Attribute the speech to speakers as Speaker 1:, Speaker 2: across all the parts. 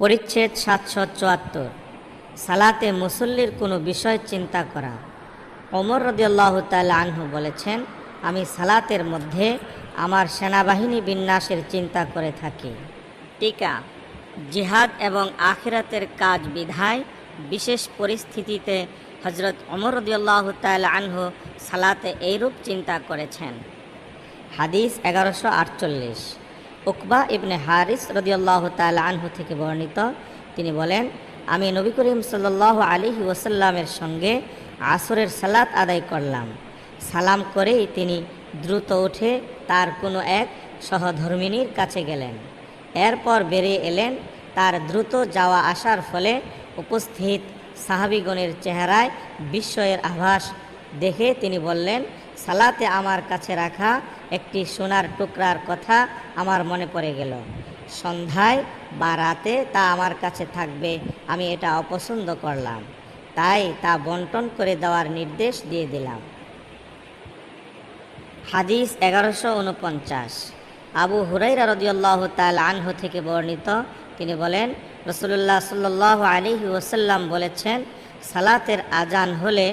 Speaker 1: পরিচ্ছেদ সাতশো চুয়াত্তর। সালাতে মুসল্লির কোনো বিষয় চিন্তা করা। ওমর রদিয়াল্লাহ তাল্লা আনহু বলেছেন, আমি সালাতের মধ্যে আমার সেনাবাহিনী বিন্যাসের চিন্তা করে থাকি। টিকা, জিহাদ এবং আখিরাতের কাজ বিধায় বিশেষ পরিস্থিতিতে হজরত ওমর রদিয়াল্লাহ তাল্লা আনহু সালাতে এইরূপ চিন্তা করেছেন। হাদিস এগারোশো আটচল্লিশ। উকবা ইবনে হারিস রদিয়াল্লাহ তাল আনহু থেকে বর্ণিত। তিনি বলেন, আমি নবী করিম সাল্লাহ আলিহি ওসাল্লামের সঙ্গে আসরের সালাত আদায় করলাম। সালাম করেই তিনি দ্রুত উঠে তার কোনো এক সহধর্মিনীর কাছে গেলেন। এরপর বেরিয়ে এলেন, তার দ্রুত যাওয়া আসার ফলে উপস্থিত সাহাবিগণের চেহারায় বিস্ময়ের আভাস দেখে তিনি বললেন সালাতে আমার কাছে রাখা একটি সোনার টুকরার কথা আমার মনে পড়ে গেল। সন্ধ্যায় বা রাতে তা আমার কাছে থাকবে, আমি এটা অপছন্দ করলাম। তাই তা বন্টন করে দেওয়ার নির্দেশ দিয়ে দিলাম। হাদিস এগারোশো উনপঞ্চাশ। আবু হুরাইরা রদিয়াল্লাহ তাল আনহু থেকে বর্ণিত, তিনি বলেন রসুল্লাহ সাল্লাহ আলিহি ওসাল্লাম বলেছেন, সালাতের আজান হলে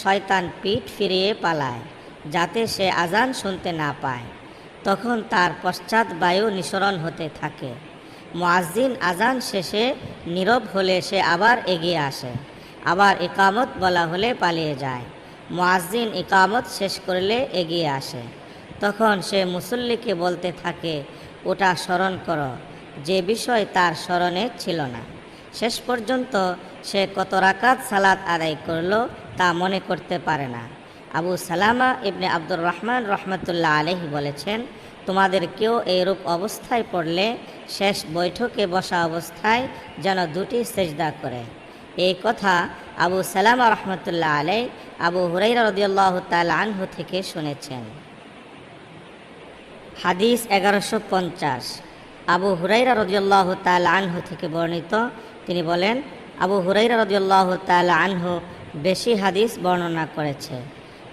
Speaker 1: শয়তান পিঠ ফিরিয়ে পালায়। যাতে সে আজান শুনতে না পায়। তখন তার পশ্চাৎ বায়ু নিঃসরণ হতে থাকে। মুয়াজ্জিন আজান শেষে নীরব হলে সে আবার এগিয়ে আসে। আবার একামত বলা হলে পালিয়ে যায়। মুয়াজ্জিন একামত শেষ করলে এগিয়ে আসে। তখন সে মুসল্লিকে বলতে থাকে, ওটা স্মরণ করো, যে বিষয় তার স্মরণে ছিল না। শেষ পর্যন্ত সে কত রাকাত সালাত আদায় করল তা মনে করতে পারে না। আবু সালামা ইবনে আব্দুর রহমান রহমতুল্লাহ আলহি বলেছেন, তোমাদের কেউ এইরূপ অবস্থায় পড়লে শেষ বৈঠকে বসা অবস্থায় যেন দুটি সেজদা করে। এই কথা আবু সালামা রহমতুল্লাহ আলাই আবু হুরাইরা রদিয়াল্লাহ তাল আনহু থেকে শুনেছেন। হাদিস এগারোশো পঞ্চাশ। আবু হুরাইরা রদিয়াল্লাহ তাল আনহু থেকে বর্ণিত। তিনি বলেন, আবু হুরাইরা রদিয়াল্লাহ তাল আনহু বেশি হাদিস বর্ণনা করেছে।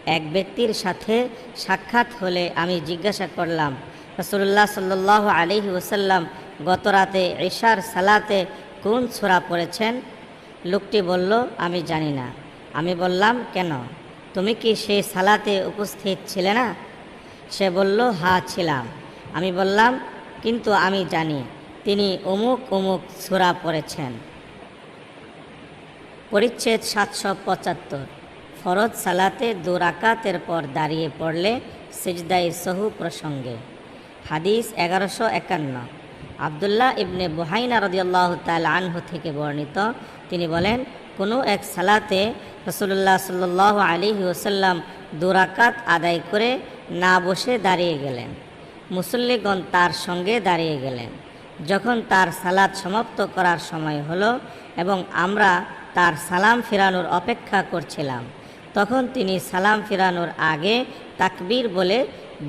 Speaker 1: এক ব্যক্তির সাথে সাক্ষাৎ হলে আমি জিজ্ঞাসা করলাম রসুল্লাহ সাল্লাহ আলহি ওসাল্লাম গত রাতে ঈশার সালাতে কোন ছোড়া পড়েছেন? লোকটি বলল, আমি জানি না। আমি বললাম, কেন? তুমি কি সেই সালাতে উপস্থিত ছিলে না? সে বলল, হা, ছিলাম। আমি বললাম, কিন্তু আমি জানি, তিনি অমুক অমুক সুরা পড়েছেন। পরিচ্ছেদ সাতশো পঁচাত্তর। ফরজ সালাতে দু রাকাতের পর দাঁড়িয়ে পড়লে সিজদাই সহু প্রসঙ্গে। হাদিস এগারোশো একান্ন। আবদুল্লাহ ইবনে বুহাইনা রদিয়াল্লাহ তাল আনহু থেকে বর্ণিত। তিনি বলেন, কোনো এক সালাতে রসুল্লাহ সাল্লাহ আলী ওসাল্লাম দুরাকাত আদায় করে না বসে দাঁড়িয়ে গেলেন। মুসল্লিগণ তার সঙ্গে দাঁড়িয়ে গেলেন। যখন তার সালাদ সমাপ্ত করার সময় হলো এবং আমরা তার সালাম ফেরানোর অপেক্ষা করছিলাম তখন তিনি সালাম ফিরানোর আগে তাকবীর বলে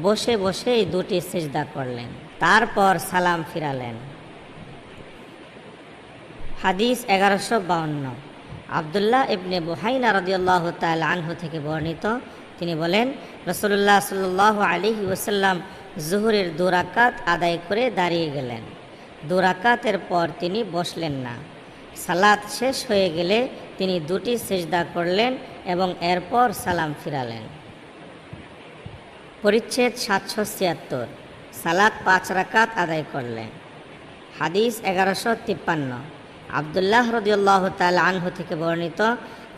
Speaker 1: বসে বসে এই দুটি সেজদা করলেন। তারপর সালাম ফিরালেন। হাদিস এগারোশো বাউন্ন। আবদুল্লাহ ইবনে বুহাইনা রদিয়াল্লাহ তাল আনহু থেকে বর্ণিত। তিনি বলেন রসুল্লাহ সাল্লাহ আলিহি ওসাল্লাম জুহুরের দুরাকাত আদায় করে দাঁড়িয়ে গেলেন। দুরাকাতের পর তিনি বসলেন না। সালাত শেষ হয়ে গেলে তিনি দুটি সেজদা করলেন এবং এরপর সালাম ফিরালেন। পরিচ্ছেদ সাতশো ছিয়াত্তর। সালাত পাঁচ রাকাত আদায় করলেন। হাদিস এগারোশো তিপ্পান্ন। আবদুল্লাহ রদিউল্লাহ তাল আনহু থেকে বর্ণিত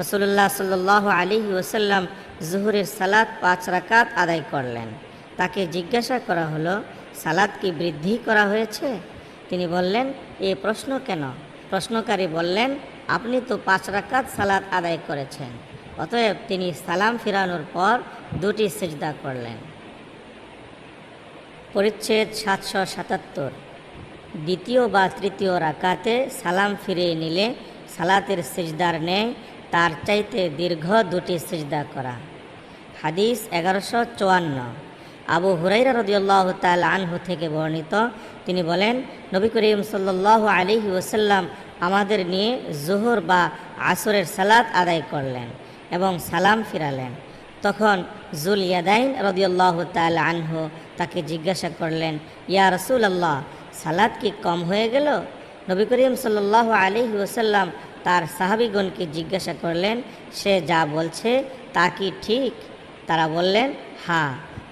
Speaker 1: রসুল্লাহ সাল্লাহ আলী ওসাল্লাম জুহুরের সালাত পাঁচ রাকাত আদায় করলেন। তাকে জিজ্ঞাসা করা হলো সালাদ কি বৃদ্ধি করা হয়েছে? তিনি বললেন, এ প্রশ্ন কেন? প্রশ্নকারী বললেন, আপনি তো পাঁচ রাকাত সালাদ আদায় করেছেন। অতএব তিনি সালাম ফিরানোর পর দুটি সেজদা করলেন। পরিচ্ছেদ সাতশো সাতাত্তর। দ্বিতীয় বা তৃতীয় রাকাতে সালাম ফিরিয়ে নিলে সালাতের সেজদার নেয় তার চাইতে দীর্ঘ দুটি সেজদা করা। হাদিস এগারোশো চুয়ান্ন। আবু হুরাইরা রদিয়াল্লাহ তাল আনহু থেকে বর্ণিত, তিনি বলেন, নবী করিম সাল্লাহ আলিহি ওসাল্লাম আমাদের নিয়ে জোহর বা আসরের সালাত আদায় করলেন। এবং সালাম ফিরালেন। তখন জুল ইয়াদাইন রদিয়াল্লাহ তাল আনহু তাকে জিজ্ঞাসা করলেন, ইয়া রসুল আল্লাহ সালাদ কি কম হয়ে গেল? নবী করিম সাল্লাহ আলী ওসাল্লাম তার সাহাবিগণকে জিজ্ঞাসা করলেন, সে যা বলছে তা কি ঠিক? তারা বললেন, হা।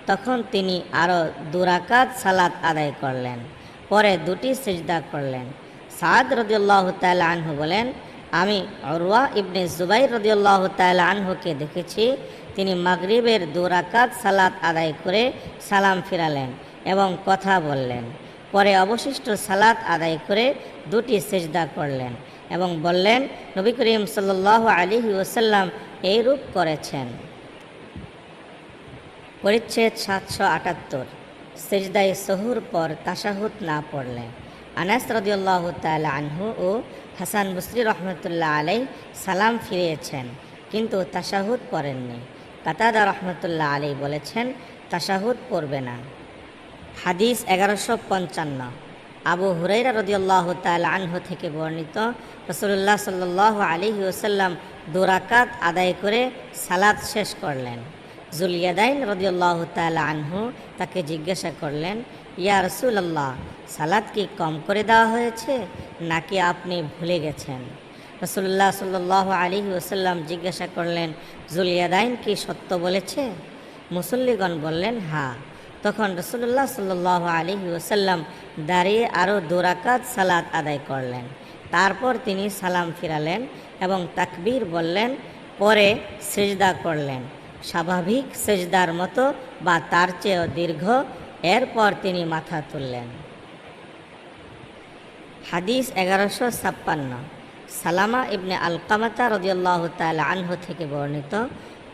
Speaker 1: তখন তিনি আরও দুরাকাত সালাত আদায় করলেন, পরে দুটি সেজদা করলেন। সাদ রদিউল্লাহ তাল আনহু বলেন আমি অরওয়া ইবনে জুবাইর রদিউল্লাহ তাল আনহুকে দেখেছি। তিনি মাগরিবের দুরাকাত সালাত আদায় করে সালাম ফিরালেন এবং কথা বললেন। পরে অবশিষ্ট সালাত আদায় করে দুটি সেজদা করলেন এবং বললেন, নবী করিম সাল্লাহ আলী ওসাল্লাম এইরূপ করেছেন। পরিচ্ছেদ সাতশো আটাত্তর। সেজদাই সহুর পর তাসাহুদ না পড়লেন আনাস রদিউল্লাহ তাল আনহু ও হাসান বসরি রহমতুল্লাহ আলাই সালাম ফিরিয়েছেন, কিন্তু তাসাহুদ পড়েননি। কাতাদা রহমতুল্লাহ আলী বলেছেন তাসাহুদ পড়বে না। হাদিস এগারোশো পঞ্চান্ন। আবু হুরাইরা রদিয়াল্লাহ তাল আনহু থেকে বর্ণিত রসুল্লাহ সাল্লাহ আলিহি ওসাল্লাম দুরাকাত আদায় করে সালাদ শেষ করলেন। জুলিয়াদাইন রদিয়াল্লাহ তাল আনহু তাকে জিজ্ঞাসা করলেন, ইয়া রসুল্লাহ সালাদ কি কম করে দেওয়া হয়েছে নাকি আপনি ভুলে গেছেন? রসুল্লাহ সাল্লাহ আলিহি ওসাল্লাম জিজ্ঞাসা করলেন, জুলিয়াদাইন কি সত্য বলেছে? মুসল্লিগণ বললেন, হা। তখন রসুল্লাহ সাল্লাহ আলহি ওসাল্লাম দাঁড়িয়ে আরও দুরাকাত সালাত আদায় করলেন। তারপর তিনি সালাম ফিরালেন এবং তাকবীর বললেন, পরে সেজদা করলেন। স্বাভাবিক সেজদার মতো বা তার চেয়েও দীর্ঘ। এরপর তিনি মাথা তুললেন। হাদিস এগারোশো ছাপ্পান্ন। সালামা ইবনে আলকামাতা রদিয়াল্লাহ তাল আনহু থেকে বর্ণিত।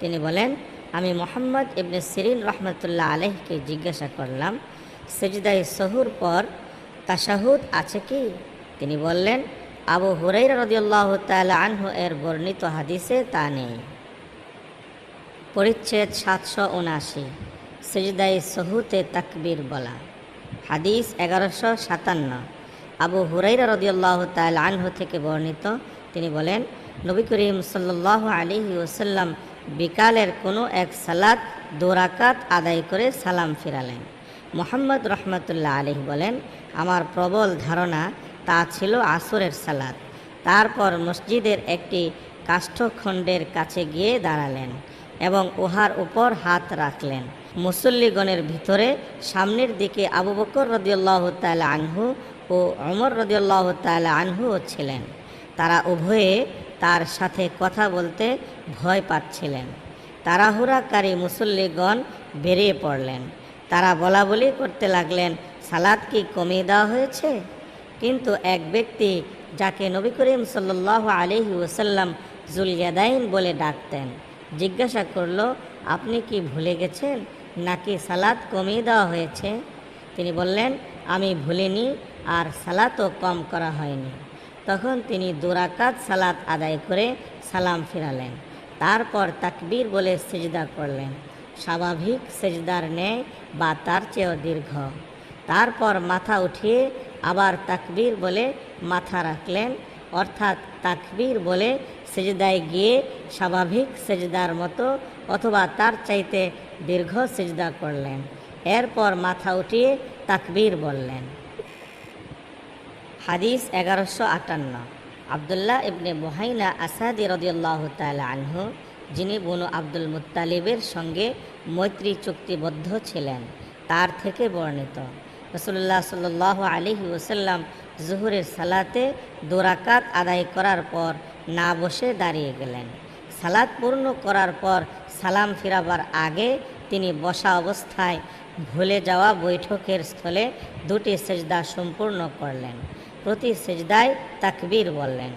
Speaker 1: তিনি বলেন, আমি মোহাম্মদ ইবনে সিরিন রহমতুল্লাহ আলহকে জিজ্ঞাসা করলাম সেজদাই সহুর পর তাশাহুদ আছে কি? তিনি বললেন, আবু হুরাইরা রদিয়াল্লাহ তাল আনহু এর বর্ণিত হাদিসে তা নেই। পরিচ্ছেদ সাতশো উনাশি সেজদাই সহুতে তাকবীর বলা। হাদিস এগারোশো সাতান্ন। আবু হুরাইরা রদিয়াল্লাহ তাল আনহু থেকে বর্ণিত। তিনি বলেন, নবী করিম সাল্লাহ আলিহি ওসাল্লাম বিকালের কোনো এক সালাদ দোরাকাত আদায় করে সালাম ফিরালেন। মোহাম্মদ রহমতুল্লাহ আলিহ বলেন, আমার প্রবল ধারণা তা ছিল আসরের সালাদ তারপর মসজিদের একটি কাষ্ঠখণ্ডের কাছে গিয়ে দাঁড়ালেন এবং উহার উপর হাত রাখলেন। মুসল্লিগণের ভিতরে সামনের দিকে আবু বকর রদিয়াল্লাহ তাল আনহু ও অমর রদিয়াল্লাহ তাল আনহুও ছিলেন। তারা উভয়ে তার সাথে কথা বলতে ভয় পাচ্ছিলেন। তাড়াহুড়াকারী মুসল্লিগণ বেরিয়ে পড়লেন। তারা বলা বলি করতে লাগলেন, সালাদ কি কমিয়ে দেওয়া হয়েছে? কিন্তু এক ব্যক্তি, যাকে নবী করিম সাল্লাহ আলহি ওসাল্লাম জুলিয়াদাইন বলে ডাকতেন, জিজ্ঞাসা করল, আপনি কি ভুলে গেছেন নাকি সালাদ কমিয়ে দেওয়া হয়েছে? তিনি বললেন, আমি ভুলিনি আর সালাতও কম করা হয়নি। তখন তিনি দুরাকাত সালাত আদায় করে সালাম ফিরালেন। তারপর তাকবীর বলে সেজদা করলেন। স্বাভাবিক সেজদার ন্যায় বা তার চেয়েও দীর্ঘ। তারপর মাথা উঠিয়ে আবার তাকবীর বলে মাথা রাখলেন। অর্থাৎ তাকবীর বলে সেজদায় গিয়ে স্বাভাবিক সেজদার মতো অথবা তার চাইতে দীর্ঘ সেজদা করলেন। এরপর মাথা উঠিয়ে তাকবীর বললেন। হাদিস এগারোশো আটান্ন। আবদুল্লাহ ইবনে মোহাইনা আসাদি রদিয়াল্লাহ তালা আনহু, যিনি বনু আব্দুল মুত্তালিবের সঙ্গে মৈত্রী চুক্তিবদ্ধ ছিলেন, তার থেকে বর্ণিত। রসুল্লাহ সাল আলিহি ওসাল্লাম জুহুরের সালাতে দোরাকাত আদায় করার পর না বসে দাঁড়িয়ে গেলেন। সালাত পূর্ণ করার পর সালাম ফিরাবার আগে তিনি বসা অবস্থায় ভুলে যাওয়া বৈঠকের স্থলে দুটি সেজদা সম্পূর্ণ করলেন। প্রতি সেজদায় তাকবীর বললেন।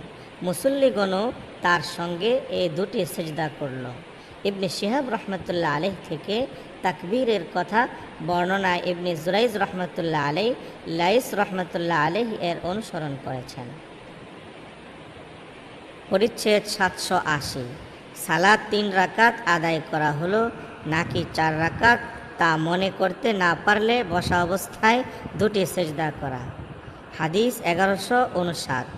Speaker 1: মুসল্লিগণও তার সঙ্গে এই দুটি সেজদা করল। ইবনে শিহাব রহমতুল্লাহ আলহ থেকে তাকবীরের কথা বর্ণনা ইবনে জুরাইজ রহমতুল্লাহ আলহ লাইস রহমতুল্লাহ আলহ এর অনুসরণ করেছেন। পরিচ্ছেদ সাতশো আশি। সালাদ তিন রাকাত আদায় করা হলো, নাকি চার রাকাত তা মনে করতে না পারলে বসা অবস্থায় দুটি সেজদা করা। হাদিস এগারোশো উনষাট।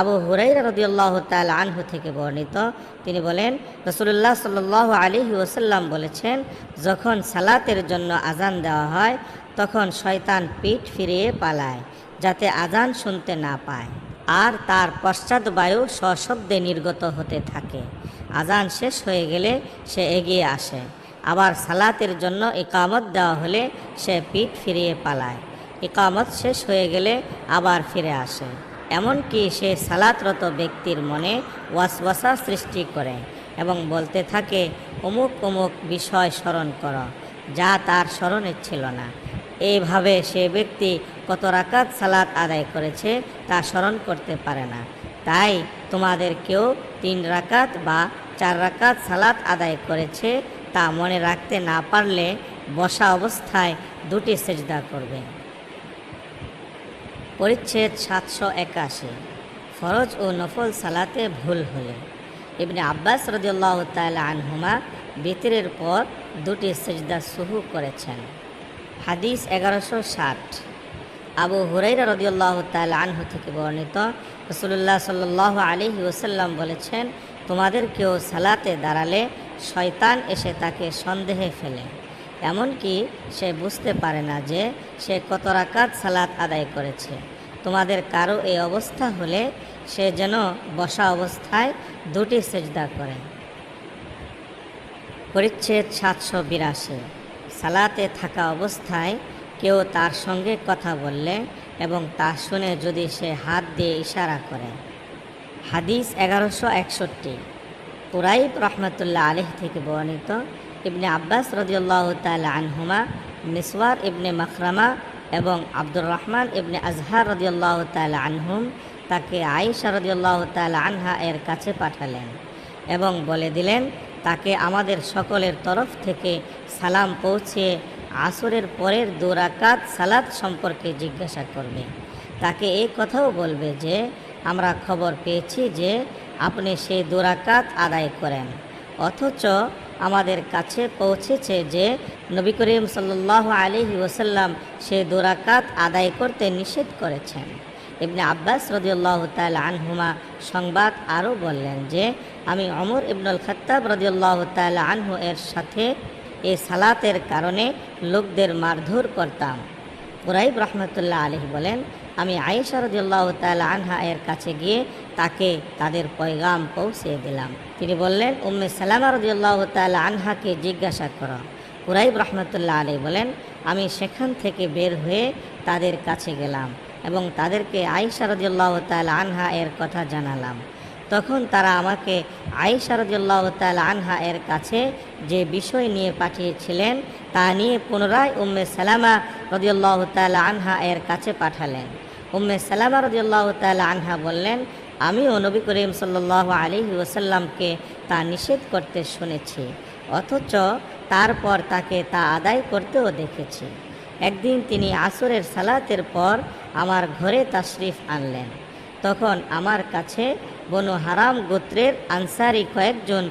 Speaker 1: আবু হুরাই রদিয়াল্লাহ তাল আনহু থেকে বর্ণিত। তিনি বলেন রসুল্লাহ সাল আলী ওসাল্লাম বলেছেন, যখন সালাতের জন্য আজান দেওয়া হয়, তখন শয়তান পিঠ ফিরিয়ে পালায়, যাতে আজান শুনতে না পায়। আর তার পশ্চাৎ বায়ু সশব্দে নির্গত হতে থাকে। আজান শেষ হয়ে গেলে সে এগিয়ে আসে। আবার সালাতের জন্য একামত দেওয়া হলে সে পিঠ ফিরিয়ে পালায়। ইকামত শেষ হয়ে গেলে আবার ফিরে আসে। এমনকি সে সালাতরত ব্যক্তির মনে ওয়াসওয়াসা সৃষ্টি করে এবং বলতে থাকে, অমুক অমুক বিষয় স্মরণ করো, যা তার স্মরণে ছিল না। এইভাবে সে ব্যক্তি কত রাকাত সালাত আদায় করেছে তা স্মরণ করতে পারে না। তাই তোমাদের কেউ তিন রাকাত বা চার রাকাত সালাত আদায় করেছে তা মনে রাখতে না পারলে বসা অবস্থায় দুটি সেজদা করবে। পরিচ্ছেদ সাতশো একাশি। ফরজ ও নফল সালাতে ভুল হলে। ইবনে আব্বাস রদিয়াল্লাহ তাআলা আনহুমা বিতরের পর দুটি সেজদা সুহু করেছেন। হাদিস এগারোশো ষাট। আবু হুরাইরা রদিয়াল্লাহ তাআলা আনহু থেকে বর্ণিত রসুল্লাহ সাল্লাহ আলিহি ওসাল্লাম বলেছেন, তোমাদের কেউ সালাতে দাঁড়ালে শয়তান এসে তাকে সন্দেহে ফেলে। এমনকি সে বুঝতে পারে না যে সে কত রাকাত সালাত আদায় করেছে। তোমাদের কারও এই অবস্থা হলে সে যেন বসা অবস্থায় দুটি সেজদা করে। পরিচ্ছেদ সাতশো বিরাশি। সালাতে থাকা অবস্থায় কেউ তার সঙ্গে কথা বললে এবং তা শুনে যদি সে হাত দিয়ে ইশারা করে। হাদিস এগারোশো একষট্টি। পুরাইব রহমতুল্লাহ আলহ থেকে বর্ণিত ইবনে আব্বাস রদিউল্লাহ তাল আনহুমা, মিসওয়ার ইবনে মখরামা এবং আব্দুর রহমান ইবনে আজহার রদিউল্লাহ তাল আনহুম তাকে আয়েশা রদিউল্লাহ তাল আনহা এর কাছে পাঠালেন এবং বলে দিলেন, তাকে আমাদের সকলের তরফ থেকে সালাম পৌঁছে আসরের পরের দুরাকাত সালাত সম্পর্কে জিজ্ঞাসা করবে। তাকে এই কথাও বলবে যে, আমরা খবর পেয়েছি যে আপনি সেই দুরাকাত আদায় করেন, অথচ আমাদের কাছে পৌঁছেছে যে নবী করিম সাল্লাহ আলহি ওসাল্লাম সে দুরাকাত আদায় করতে নিষেধ করেছেন। ইবনে আব্বাস রদিউল্লাহ তাল আনহুমা সংবাদ আরও বললেন যে, আমি অমর ইবনুল খত্তাব রদিউল্লাহ তাল আনহু এর সাথে এ সালাতের কারণে লোকদের মারধর করতাম। কুরাইব রহমতুল্লাহ আলহী বলেন আমি আয়েশা রদিউল্লাহ তাল আনহা এর কাছে গিয়ে তাকে তাদের পয়গাম পৌঁছে দিলাম। তিনি বললেন, উম্মে সালামা রদিউল্লাহ তাল আনহাকে জিজ্ঞাসা করো। কুরাইব রহমতুল্লাহ আলী বলেন, আমি সেখান থেকে বের হয়ে তাদের কাছে গেলাম এবং তাদেরকে আয়েশা রদিউল্লাহ তাল আনহা এর কথা জানালাম। তখন তারা আমাকে আয়েশা রদিউল্লাহ তাল আনহা এর কাছে যে বিষয় নিয়ে পাঠিয়েছিলেন, তা নিয়ে পুনরায় উম্মে সালামা রদিউল্লাহ তাল আনহা এর কাছে পাঠালেন। উম্মে সালামা রদিউল্লাহ তাল আনহা বললেন, আমিও নবী করিম সাল্লাহ আলী ওসাল্লামকে তা নিষেধ করতে শুনেছি, অথচ তারপর তাকে তা আদায় করতেও দেখেছি। একদিন তিনি আসরের সালাতের পর আমার ঘরে তাশরিফ আনলেন। তখন আমার কাছে বনু হারাম গোত্রের আনসারি কয়েকজন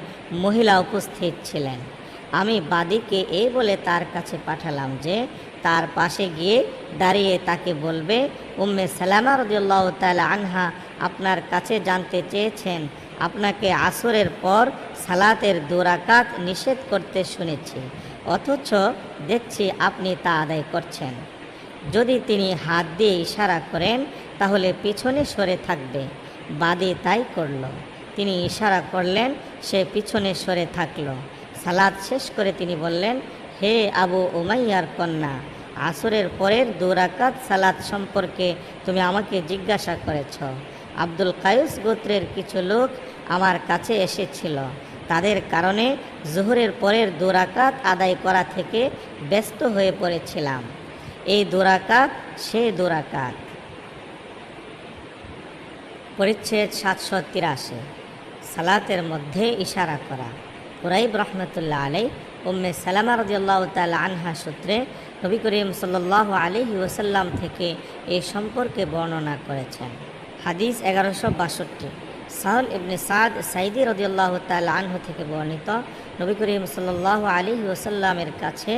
Speaker 1: মহিলা উপস্থিত ছিলেন। আমি বাদীকে এই বলে তার কাছে পাঠালাম যে, তার পাশে গিয়ে দাঁড়িয়ে তাকে বলবে, উম্মে সালামা রদিউল্লাহ তালা আনহা, আপনার কাছে জানতে চেয়েছেন, আপনাকে আসরের পর সালাতের দুরাকাত নিষেধ করতে শুনেছি, অথচ দেখছি আপনি তা আদায় করছেন। যদি তিনি হাত দিয়ে ইশারা করেন, তাহলে পিছনে সরে থাকবে। বাদে তাই করল। তিনি ইশারা করলেন, সে পিছনে সরে থাকল। সালাদ শেষ করে তিনি বললেন, হে আবু উমাইয়ার কন্যা, আসরের পরের দুরাকাত সালাদ সম্পর্কে তুমি আমাকে জিজ্ঞাসা করেছ। আব্দুল কায়ুস গোত্রের কিছু লোক আমার কাছে এসেছিল। তাদের কারণে জোহরের পরের দুরাকাত আদায় করা থেকে ব্যস্ত হয়ে পড়েছিলাম। এই দুরাকাত সে দুরাকাত পরিচ্ছেদ সাতশো তিরাশি। সালাতের মধ্যে ইশারা করা। কুরাইব রহমতুল্লাহ আলাই উম্মে সালামা রদিয়াল্লাহ তাল আনহা সূত্রে নবী করিম সাল্লাহ আলহি ওসাল্লাম থেকে এই সম্পর্কে বর্ণনা করেছেন। হাদিস এগারোশো বাষট্টি। সাহল ইবনে সাদ সাইদি রদিয়াল্লাহ তাল আনহু থেকে বর্ণিত নবী করিম সাল্লাহ আলী ওসাল্লামের কাছে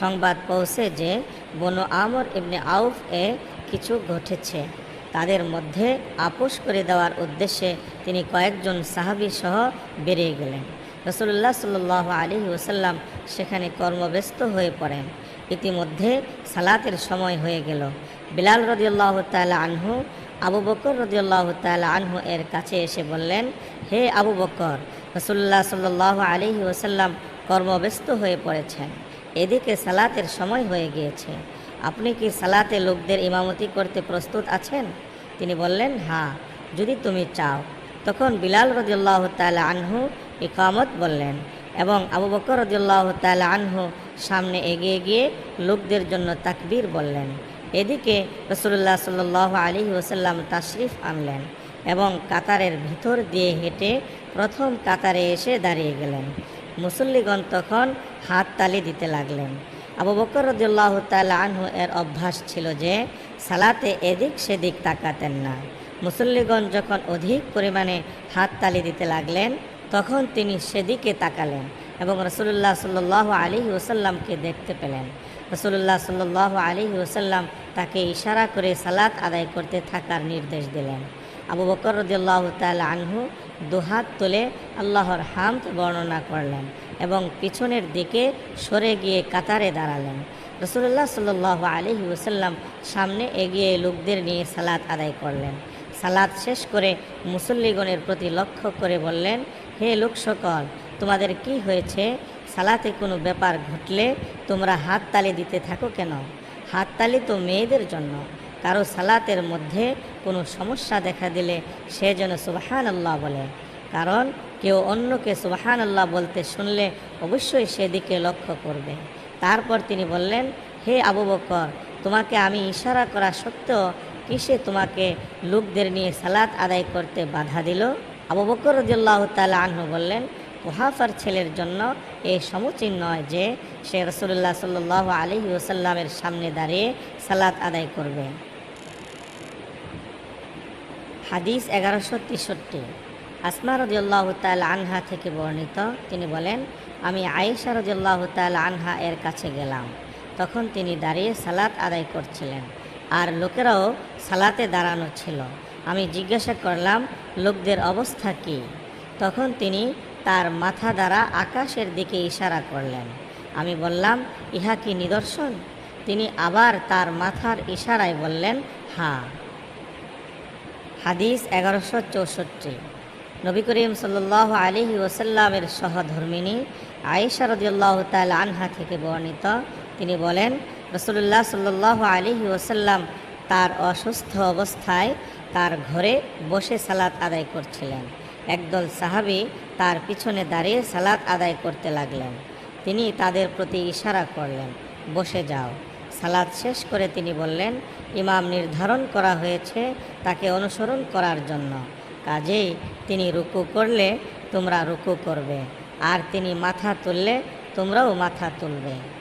Speaker 1: সংবাদ পৌঁছে যে বনু আমর ইবনে আউফ এ কিছু ঘটেছে। তাদের মধ্যে আপোষ করে দেওয়ার উদ্দেশ্যে তিনি কয়েকজন সাহাবি সহ বেরিয়ে গেলেন। রসুল্লাহ সাল্লাহ আলী ওসাল্লাম সেখানে কর্মব্যস্ত হয়ে পড়েন। ইতিমধ্যে সালাতের সময় হয়ে গেল। বিলাল রদিয়াল্লাহ তালা আনহু, আবু বকর রদিয়াল্লাহ তালা আনহু এর কাছে এসে বললেন, হে আবু বকর রসুল্লাহ সাল্লাহ আলহি ওসাল্লাম কর্মব্যস্ত হয়ে পড়েছেন। এদিকে সালাতের সময় হয়ে গিয়েছে। আপনি কি সালাতে লোকদের ইমামতি করতে প্রস্তুত আছেন? তিনি বললেন হ্যাঁ যদি তুমি চাও। তখন বিলাল রদিয়াল্লাহ তালা আনহু ইকামত বললেন এবং আবু বকর রদিয়াল্লাহ তালা আনহু সামনে এগিয়ে গিয়ে লোকদের জন্য তাকবীর বললেন। এদিকে রসুল্লাহ সাল্লাহ আলী ওসাল্লাম তাশরিফ আনলেন এবং কাতারের ভিতর দিয়ে হেঁটে প্রথম কাতারে এসে দাঁড়িয়ে গেলেন। মুসল্লিগণ তখন হাত তালি দিতে লাগলেন। আবু বকর রদুল্লাহ তাল আনহু এর অভ্যাস ছিল যে সালাতে এদিক সেদিক তাকাতেন না। মুসল্লিগণ যখন অধিক পরিমাণে হাত তালি দিতে লাগলেন, তখন তিনি সেদিকে তাকালেন এবং রসুল্লাহ সাল্লাহ আলী ওসাল্লামকে দেখতে পেলেন। রসুল্লাহ সাল্লাহ আলী ওসাল্লাম তাকে ইশারা করে সালাত আদায় করতে থাকার নির্দেশ দিলেন। আবু বকর রদিয়াল্লাহ তাল আনহু দুহাত তুলে আল্লাহর হামদ বর্ণনা করলেন। এবং পিছনের দিকে সরে গিয়ে কাতারে দাঁড়ালেন। রসুল্লাহ সাল্লাহ আলহি ওসাল্লাম সামনে এগিয়ে লোকদের নিয়ে সালাত আদায় করলেন। সালাত শেষ করে মুসল্লিগণের প্রতি লক্ষ্য করে বললেন, হে লোক সকল, তোমাদের কি হয়েছে? সালাতে কোনো ব্যাপার ঘটলে তোমরা হাত তালি দিতে থাকো কেন? হাততালি তো মেয়েদের জন্য। কারও সালাতের মধ্যে কোনো সমস্যা দেখা দিলে সে যেন সুবাহান আল্লাহ বলে। কারণ কেউ অন্যকে সুবাহান আল্লাহ বলতে শুনলে অবশ্যই সেদিকে লক্ষ্য করবে। তারপর তিনি বললেন, হে আবু বকর, তোমাকে আমি ইশারা করা সত্ত্বেও কিসে তোমাকে লোকদের নিয়ে সালাত আদায় করতে বাধা দিল? আবু বকর রদিয়াল্লাহ তালা আনহু বললেন, কুহাফার ছেলের জন্য এই সমুচীন নয় যে সে রসুল্লাহ সাল্লাহ আলহি ওসাল্লামের সামনে দাঁড়িয়ে সালাত আদায় করবে। হাদিস এগারোশো তেষট্টি। আসমা রদিয়াল্লাহ তাল আনহা থেকে বর্ণিত। তিনি বলেন, আমি আয়েশা রদিয়াল্লাহ তাল আনহা এর কাছে গেলাম। তখন তিনি দাঁড়িয়ে সালাত আদায় করছিলেন। আর লোকেরাও সালাতে দাঁড়ানো ছিল। আমি জিজ্ঞাসা করলাম, লোকদের অবস্থা কী? তখন তিনি তার মাথা দ্বারা আকাশের দিকে ইশারা করলেন। আমি বললাম, ইহা কি নিদর্শন? তিনি আবার তার মাথার ইশারায় বললেন হ্যাঁ। হাদিস এগারোশো চৌষট্টি। নবী করিম সাল্লাহ আলিহি ওসাল্লামের সহধর্মিনী আয়েশা রদিয়াল্লাহ তাল আনহা থেকে বর্ণিত। তিনি বলেন রসুল্লাহ সাল্লাহ আলিহি ওসাল্লাম তার অসুস্থ অবস্থায় তার ঘরে বসে সালাত আদায় করছিলেন। একদল সাহাবি তার পিছনে দাঁড়িয়ে সালাত আদায় করতে লাগলেন। তিনি তাদের প্রতি ইশারা করলেন, বসে যাও। সালাদ শেষ করে তিনি বললেন, ইমাম নির্ধারণ করা হয়েছে তাকে অনুসরণ করার জন্য। কাজেই তিনি রুকু করলে তোমরা রুকু করবে আর তিনি মাথা তুললে তোমরাও মাথা তুলবে।